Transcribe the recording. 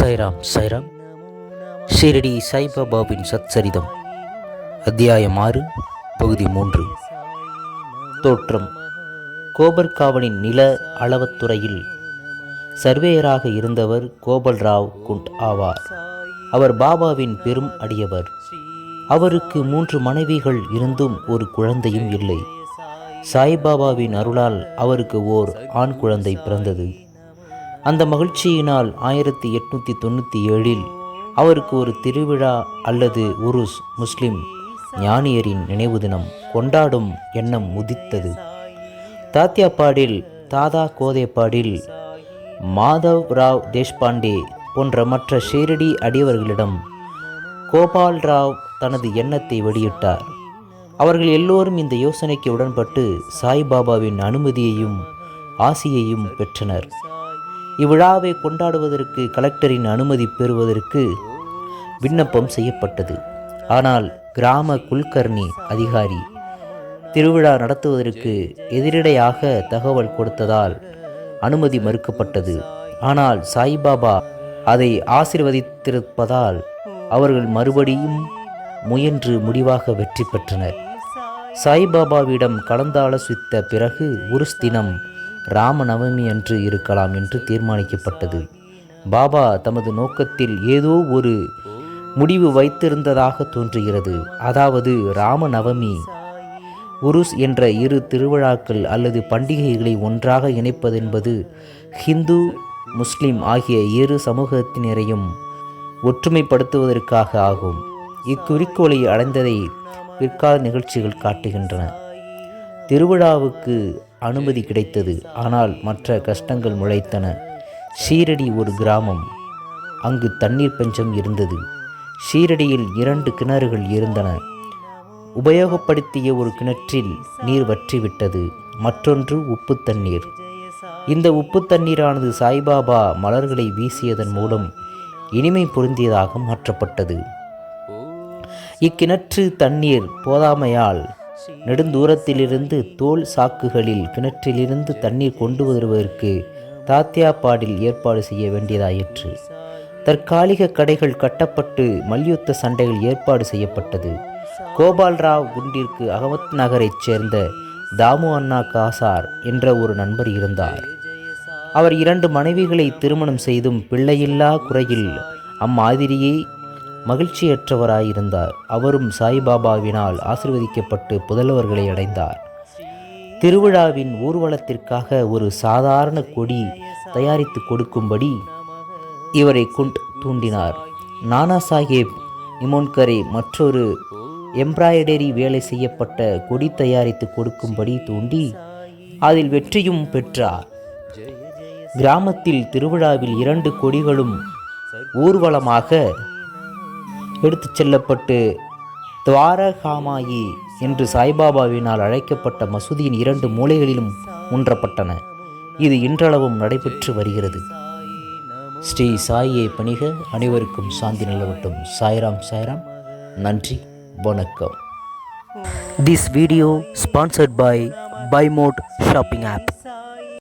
சைராம் சைராம். ஷிரடி சாய்பாபாவின் சச்சரிதம். அத்தியாயம் ஆறு பகுதி மூன்று. தோற்றம். கோபர்காவனின் நில அளவத்துறையில் சர்வேயராக இருந்தவர் கோபல்ராவ் குண்ட் ஆவார். அவர் பாபாவின் பெரும் அடியவர். அவருக்கு மூன்று மனைவிகள் இருந்தும் ஒரு குழந்தையும் இல்லை. சாய்பாபாவின் அருளால் அவருக்கு ஓர் ஆண் குழந்தை பிறந்தது. அந்த மகிழ்ச்சியினால் ஆயிரத்தி எட்நூற்றி தொண்ணூற்றி ஏழில் அவருக்கு ஒரு திருவிழா அல்லது உருஸ் முஸ்லிம் ஞானியரின் நினைவு தினம் கொண்டாடும் எண்ணம் உதித்தது. தாத்தியாப்பாடில் தாதா கோதேப்பாடில் மாதவ் ராவ் தேஷ்பாண்டே போன்ற மற்ற ஷீரடி அடியவர்களிடம் கோபால் ராவ் தனது எண்ணத்தை வெளியிட்டார். அவர்கள் எல்லோரும் இந்த யோசனைக்கு உடன்பட்டு சாய்பாபாவின் அனுமதியையும் ஆசியையும் பெற்றனர். இவ்விழாவை கொண்டாடுவதற்கு கலெக்டரின் அனுமதி பெறுவதற்கு விண்ணப்பம் செய்யப்பட்டது. ஆனால் கிராம குல்கர்ணி அதிகாரி திருவிழா நடத்துவதற்கு எதிரிடையாக தகவல் கொடுத்ததால் அனுமதி மறுக்கப்பட்டது. ஆனால் சாய்பாபா அதை ஆசிர்வதித்திருப்பதால் அவர்கள் மறுபடியும் முயன்று முடிவாக வெற்றி பெற்றனர். சாய்பாபாவிடம் கலந்தாலோசித்த பிறகு உருஸ் தினம் ராமநவமி அன்று இருக்கலாம் என்று தீர்மானிக்கப்பட்டது. பாபா தமது நோக்கத்தில் ஏதோ ஒரு முடிவு வைத்திருந்ததாக தோன்றுகிறது. அதாவது ராமநவமி உருஸ் என்ற இரு திருவிழாக்கள் அல்லது பண்டிகைகளை ஒன்றாக இணைப்பதென்பது ஹிந்து முஸ்லிம் ஆகிய இரு சமூகத்தினரையும் ஒற்றுமைப்படுத்துவதற்காக ஆகும். இக்குறிக்கோளை அடைந்ததை பிற்கால நிகழ்ச்சிகள் காட்டுகின்றன. திருவிழாவுக்கு அனுமதி கிடைத்தது. ஆனால் மற்ற கஷ்டங்கள் முளைத்தன. ஷீரடி ஒரு கிராமம். அங்கு தண்ணீர் பஞ்சம் இருந்தது. ஷீரடியில் இரண்டு கிணறுகள் இருந்தன. உபயோகப்படுத்திய ஒரு கிணற்றில் நீர் வற்றிவிட்டது. மற்றொன்று உப்பு தண்ணீர். இந்த உப்பு தண்ணீரானது சாய்பாபா மலர்களை வீசியதன் மூலம் இனிமை பொருந்தியதாக மாற்றப்பட்டது. இக்கிணற்று தண்ணீர் போதாமையால் நெடுந்தூரத்திலிருந்து தோல் சாக்குகளில் கிணற்றிலிருந்து தண்ணீர் கொண்டு வருவதற்கு தாத்தியாப்பாடில் ஏற்பாடு செய்ய வேண்டியதாயிற்று. தற்காலிக கடைகள் கட்டப்பட்டு மல்யுத்த சண்டைகள் ஏற்பாடு செய்யப்பட்டது. கோபால்ராவ் குண்டிற்கு அகமத் நகரைச் சேர்ந்த தாமு அண்ணா காசார் என்ற ஒரு நண்பர் இருந்தார். அவர் இரண்டு மனைவிகளை திருமணம் செய்தும் பிள்ளையில்லா குறையில் அம்மாதிரியை மகிழ்ச்சியற்றவராயிருந்தார். அவரும் சாய்பாபாவினால் ஆசிர்வதிக்கப்பட்டு புதல்வர்களை அடைந்தார். திருவிழாவின் ஊர்வலத்திற்காக ஒரு சாதாரண கொடி தயாரித்து கொடுக்கும்படி இவரை குண்ட் தூண்டினார். நானா சாஹேப் இமோன்கரை மற்றொரு எம்ப்ராய்டரி வேலை செய்யப்பட்ட கொடி தயாரித்து கொடுக்கும்படி தூண்டி அதில் வெற்றியும் பெற்றார். கிராமத்தில் திருவிழாவில் இரண்டு கொடிகளும் ஊர்வலமாக எடுத்துச் செல்லப்பட்டு துவாரகாமாயி என்று சாய்பாபாவினால் அழைக்கப்பட்ட மசூதியின் இரண்டு மூலைகளிலும் ஊன்றப்பட்டன. இது இன்றளவும் நடைபெற்று வருகிறது. ஸ்ரீ சாயியை பணிக அனைவருக்கும் சாந்தி நிலவட்டும். சாய்ராம் சாய்ராம். நன்றி வணக்கம். This video sponsored by by mode shopping app